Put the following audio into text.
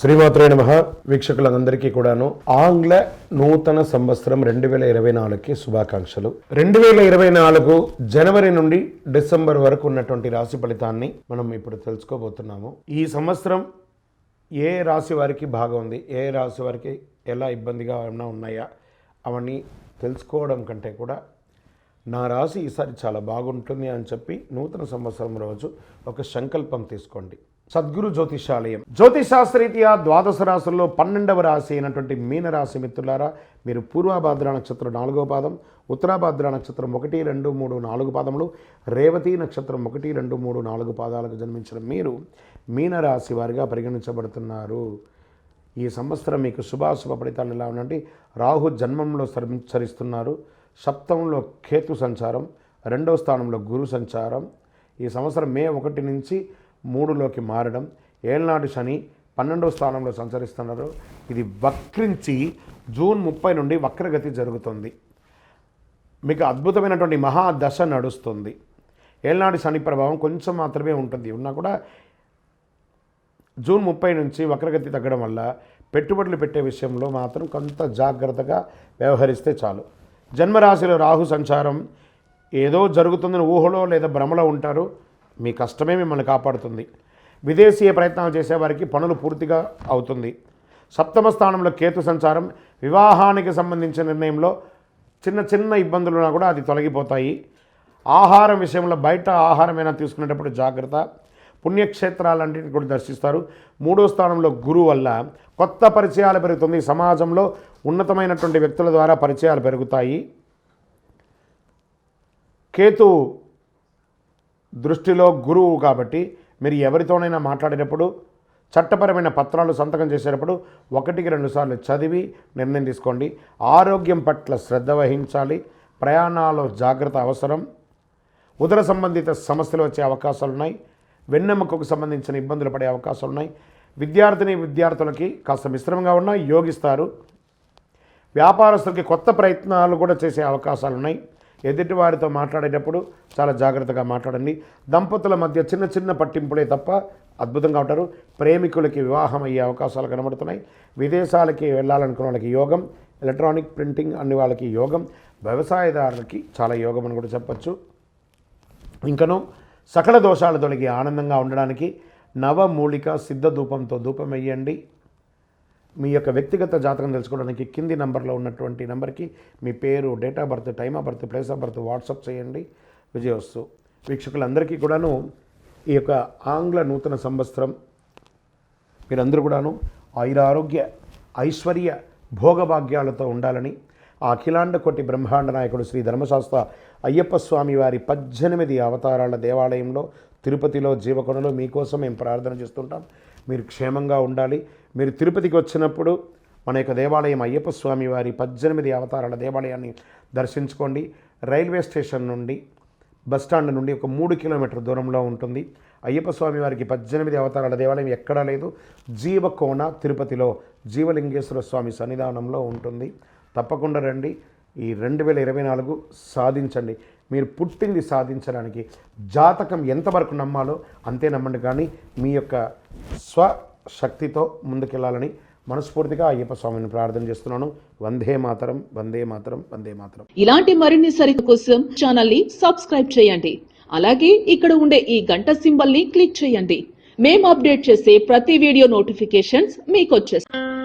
శ్రీమాత్రే నమ. వీక్షకులందరికీ కూడాను ఆంగ్ల నూతన సంవత్సరం రెండు వేల ఇరవై నాలుగుకి శుభాకాంక్షలు. రెండు వేల ఇరవై నాలుగు జనవరి నుండి డిసెంబర్ వరకు ఉన్నటువంటి రాశి ఫలితాన్ని మనం ఇప్పుడు తెలుసుకోబోతున్నాము. ఈ సంవత్సరం ఏ రాశి వారికి బాగా ఉంది? ఏ రాశి వారికి ఎలా ఇబ్బందిగా ఏమైనా ఉన్నాయా? అవన్నీ తెలుసుకోవడం కంటే కూడా నా రాశి ఈసారి చాలా బాగుంటుంది అని చెప్పి నూతన సంవత్సరం రోజు ఒక సంకల్పం తీసుకోండి. సద్గురు జ్యోతిషాలయం. జ్యోతిశాస్త్రరీత్యా ద్వాదశ రాశుల్లో పన్నెండవ రాశి అయినటువంటి మీనరాశి మిత్రులారా మీరు పూర్వభాద్ర నక్షత్రం నాలుగో పాదం ఉత్తరాభాద్ర నక్షత్రం ఒకటి రెండు మూడు నాలుగు పాదములు రేవతి నక్షత్రం ఒకటి రెండు మూడు నాలుగు పాదాలకు జన్మించిన మీరు మీనరాశి వారిగా పరిగణించబడుతున్నారు. ఈ సంవత్సరం మీకు శుభాశుభ ఫలితాలు ఎలా ఉండండి? రాహు జన్మంలో సరిస్తున్నారు సప్తమంలో కేతు సంచారం రెండవ స్థానంలో గురు సంచారం. ఈ సంవత్సరం మే ఒకటి నుంచి మూడులోకి మారడం. ఏళ్నాడు శని పన్నెండవ స్థానంలో సంచరిస్తున్నారు. ఇది వక్రించి జూన్ ముప్పై నుండి వక్రగతి జరుగుతుంది. మీకు అద్భుతమైనటువంటి మహాదశ నడుస్తుంది. ఏళ్నాడు శని ప్రభావం కొంచెం మాత్రమే ఉంటుంది. ఉన్నా కూడా జూన్ ముప్పై నుంచి వక్రగతి తగ్గడం వల్ల పెట్టుబడులు పెట్టే విషయంలో మాత్రం కొంత జాగ్రత్తగా వ్యవహరిస్తే చాలు. జన్మరాశిలో రాహు సంచారం ఏదో జరుగుతుందని ఊహలో లేదా భ్రమలో ఉంటారు. మీ కష్టమే మిమ్మల్ని కాపాడుతుంది. విదేశీయ ప్రయత్నాలు చేసేవారికి పనులు పూర్తిగా అవుతుంది. సప్తమ స్థానంలో కేతు సంచారం వివాహానికి సంబంధించిన నిర్ణయంలో చిన్న చిన్న ఇబ్బందులున్నా కూడా అది తొలగిపోతాయి. ఆహారం విషయంలో బయట ఆహారమైనా తీసుకునేటప్పుడు జాగ్రత్త. పుణ్యక్షేత్రాలన్నింటిని కూడా దర్శిస్తారు. మూడో స్థానంలో గురువు వల్ల కొత్త పరిచయాలు పెరుగుతుంది. సమాజంలో ఉన్నతమైనటువంటి వ్యక్తుల ద్వారా పరిచయాలు పెరుగుతాయి. కేతు దృష్టిలో గురువు కాబట్టి మీరు ఎవరితోనైనా మాట్లాడేటప్పుడు చట్టపరమైన పత్రాలు సంతకం చేసేటప్పుడు ఒకటికి రెండు సార్లు చదివి నిర్ణయం తీసుకోండి. ఆరోగ్యం పట్ల శ్రద్ధ వహించాలి. ప్రయాణాల్లో జాగ్రత్త అవసరం. ఉదర సంబంధిత సమస్యలు వచ్చే అవకాశాలు ఉన్నాయి వెన్నెముకకు సంబంధించిన ఇబ్బందులు పడే అవకాశాలు ఉన్నాయి. విద్యార్థిని విద్యార్థులకి కాస్త మిశ్రమంగా ఉన్నా యోగిస్తారు. వ్యాపారస్తులకి కొత్త ప్రయత్నాలు కూడా చేసే అవకాశాలు ఉన్నాయి. ఎదుటి వారితో మాట్లాడేటప్పుడు చాలా జాగ్రత్తగా మాట్లాడండి. దంపతుల మధ్య చిన్న చిన్న పట్టింపులే తప్ప అద్భుతంగా ఉంటారు. ప్రేమికులకి వివాహం అయ్యే అవకాశాలు కనబడుతున్నాయి. విదేశాలకి వెళ్ళాలనుకున్న వాళ్ళకి యోగం ఎలక్ట్రానిక్ ప్రింటింగ్ అన్ని వాళ్ళకి యోగం వ్యవసాయదారులకి చాలా యోగం అని కూడా చెప్పచ్చు. ఇంకను సకల దోషాలు తొలగి ఆనందంగా ఉండడానికి నవమూలిక సిద్ధ ధూపంతో ధూపం వేయండి మీ యొక్క వ్యక్తిగత జాతకం తెలుసుకోవడానికి కింది నంబర్లో ఉన్నటువంటి నెంబర్కి మీ పేరు date of birth time of birth place of birth WhatsApp చేయండి. విజయవస్తు. వీక్షకులందరికీ కూడాను ఈ యొక్క ఆంగ్ల నూతన సంవత్సరం మీరందరూ కూడాను ఆయురారోగ్య ఐశ్వర్య భోగభాగ్యాలతో ఉండాలని ఆ అఖిలాండ కోటి బ్రహ్మాండ నాయకుడు శ్రీ ధర్మశాస్త్ర అయ్యప్ప స్వామి వారి పద్దెనిమిది అవతారాల దేవాలయంలో తిరుపతిలో జీవకొండలో మీకోసం మేము ప్రార్థన చేస్తుంటాం. మీరు క్షేమంగా ఉండాలి. మీరు తిరుపతికి వచ్చినప్పుడు మన యొక్క దేవాలయం అయ్యప్ప స్వామి వారి పద్దెనిమిది అవతారాల దేవాలయాన్ని దర్శించుకోండి. రైల్వే స్టేషన్ నుండి బస్ స్టాండ్ నుండి ఒక మూడు కిలోమీటర్ దూరంలో ఉంటుంది. అయ్యప్ప స్వామి వారికి పద్దెనిమిది అవతారాల దేవాలయం ఎక్కడా లేదు. జీవకోణ తిరుపతిలో జీవలింగేశ్వర స్వామి సన్నిధానంలో ఉంటుంది. తప్పకుండా రండి. ఈ రెండు వేల ఇరవై నాలుగు సాధించండి. మీరు పుట్టింది సాధించడానికి జాతకం ఎంతవరకు నమ్మాలో అంతే నమ్మండి. కానీ మీ యొక్క స్వశక్తితో ముందుకెళ్ళాలని మనస్ఫూర్తిగా అయ్యప్ప స్వామిని ప్రార్థన చేస్తున్నాను. వందే మాతరం వందే మాతరం వందే మాతరం. ఇలాంటి మరిన్ని సరిత కోసం ఛానల్ని సబ్స్క్రైబ్ చేయండి. అలాగే ఇక్కడ ఉండే ఈ గంట సింబల్ని క్లిక్ చేయండి. మేము అప్డేట్ చేసే ప్రతి వీడియో నోటిఫికేషన్స్ మీకు వచ్చేస్తాయి